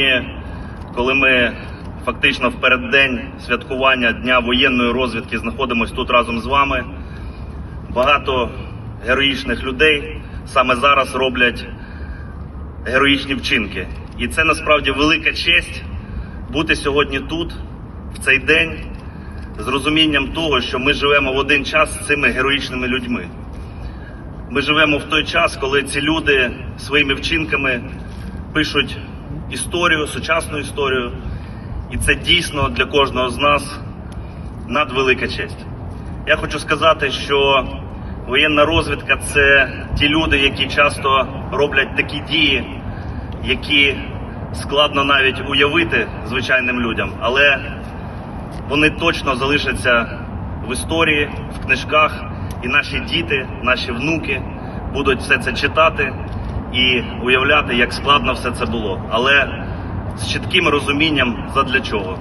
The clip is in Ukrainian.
І коли ми фактично в переддень святкування Дня воєнної розвідки знаходимося тут разом з вами, багато героїчних людей саме зараз роблять героїчні вчинки. І це насправді велика честь бути сьогодні тут, в цей день, з розумінням того, що ми живемо в один час з цими героїчними людьми. Ми живемо в той час, коли ці люди своїми вчинками пишуть історію, сучасну історію, і це дійсно для кожного з нас надвелика честь. Я хочу сказати, що воєнна розвідка це ті люди, які часто роблять такі дії, які складно навіть уявити звичайним людям, але вони точно залишаться в історії, в книжках, і наші діти, наші внуки будуть все це читати і уявляти, як складно все це було, але з чітким розумінням задля чого.